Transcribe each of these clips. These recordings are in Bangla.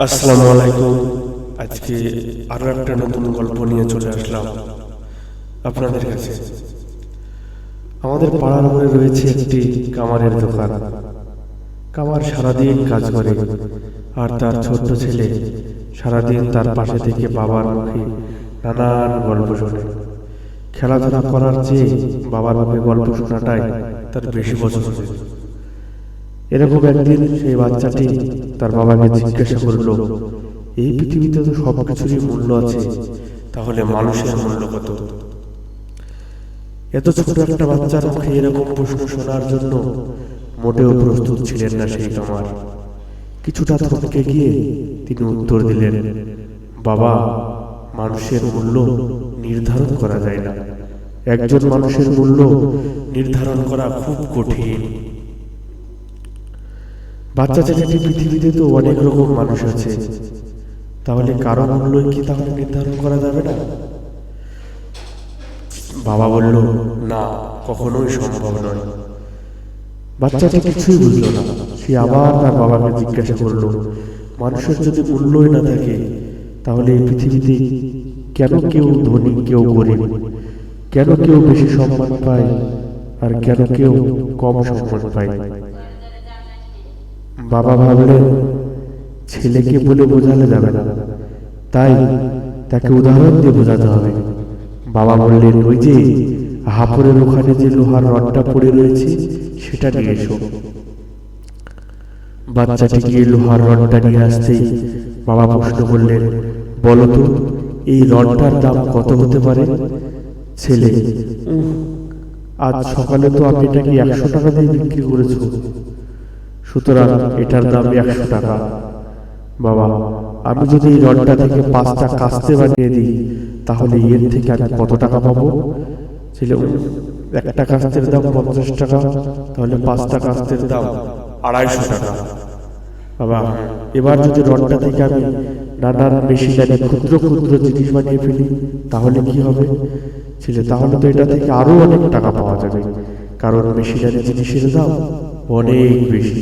আসসালামু আলাইকুম। আজকে আরও একটা নতুন গল্প নিয়ে চলে আসলাম আপনাদের কাছে। আমাদের পাড়ার মোড়ে রয়েছে একটি কামারের দোকান। কামার সারাদিন কাজ করে আর তার ছোট্ট ছেলে সারাদিন তার পাশে থেকে বাবার মুখে নানান গল্প শোনে। খেলাধুলা করার চেয়ে বাবার মুখে গল্প শোনাটাই তার বেশি পছন্দ এরকম একদিন সেই বাচ্চাটি তার বাবাকে জিজ্ঞাসা করল, এই পৃথিবীতে তো সব কিছুরই মূল্য আছে, তাহলে মানুষের মূল্য কত? এত ছোট একটা বাচ্চার মুখে এরকম প্রশ্ন শোনার জন্য মোটেও প্রস্তুত ছিলেন না সেই কামার। কিছুটা থমকে গিয়ে তিনি উত্তর দিলেন, বাবা, মানুষের মূল্য নির্ধারণ করা যায় না। একজন মানুষের মূল্য নির্ধারণ করা খুব কঠিন। বাচ্চা ছেলেটি পৃথিবীতে তো অনেক রকম মানুষ আছে, তাহলে কারও মূল্য কি তাহলে নির্ধারণ করা যাবে না? বাবা বলল, না, কখনোই সম্ভব নয়। বাচ্চাটা কিছুই বুঝলো না। সে আবার তার বাবাকে জিজ্ঞাসা করল, মানুষের যদি মূল্যই না থাকে, তাহলে এই পৃথিবীতে কেন কেউ ধনী, কেউ গরিব? কেন কেউ বেশি সম্মান পায়? আর কেন কেউ কম সম্মান পায়? বাবা ভাবলেন ছেলেকে বলে বোঝালে যাবে না। তাই তাকে উদাহরণ দিয়ে বোঝাতে হবে। বাবা বললেন ওই যে হাপড়ের ওখানে যে লোহার রডটা পড়ে রয়েছে সেটা নিয়ে এসো। বাচ্চাটি গিয়ে লোহার রডটা নিয়ে আসতেই বাবা প্রশ্ন করলেন বলো তো এই রডটার দাম কত হতে পারে? ছেলে "উহ, আজ সকালে তো আপনি এটাকে একশো টাকা দিয়ে বিক্রি করেছ। সুতরাং এটার দাম একশো টাকা। বাবা আমি যদি এই রডটা থেকে পাঁচটা কাস্তে বানিয়ে দিই তাহলে এর থেকে আমি কত টাকা পাবো? ছেলে "উম, একটা কাস্তের দাম পঞ্চাশ টাকা তাহলে পাঁচটা কাস্তের দাম আড়াইশো টাকা। বাবা এবার যদি রডটা থেকে আমি নানান মেশিনারি ক্ষুদ্র ক্ষুদ্র জিনিস বানিয়ে ফেলি তাহলে কি হবে? ছেলে তাহলে তো এটা থেকে আরও অনেক টাকা পাওয়া যাবে কারণ মেশিনারি জিনিসের দাম অনেক বেশি।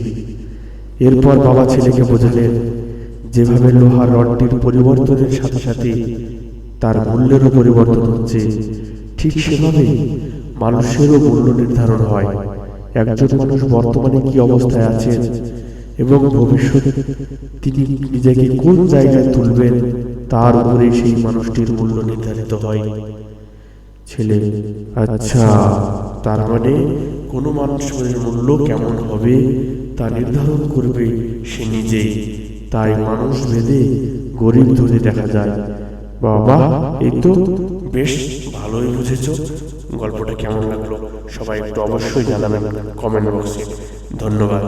এরপর বাবা ছেলেকে বোঝালেন, যেভাবে লোহার রডটির পরিবর্তনের সাথে সাথে তার মূল্যেরও পরিবর্তন হচ্ছে, ঠিক সেভাবে মানুষেরও মূল্য নির্ধারণ হয়। একজন মানুষ বর্তমানে কি অবস্থায় আছেন এবং ভবিষ্যতে তিনি নিজেকে কোন জায়গায় তুলবেন, তার উপরে সেই মানুষটির মূল্য নির্ধারিত হয়। ছেলে আচ্ছা। তার মানে কোনো মানুষের মূল্য কেমন হবে তা নির্ধারণ করবে সে নিজেই তাই মানুষ ভেদে গরিব ধরে দেখা যায়। বাবা এই তো বেশ ভালোই বুঝেছ। গল্পটা কেমন লাগল? সবাই একটু অবশ্যই জানাবেন কমেন্ট বক্সে ধন্যবাদ।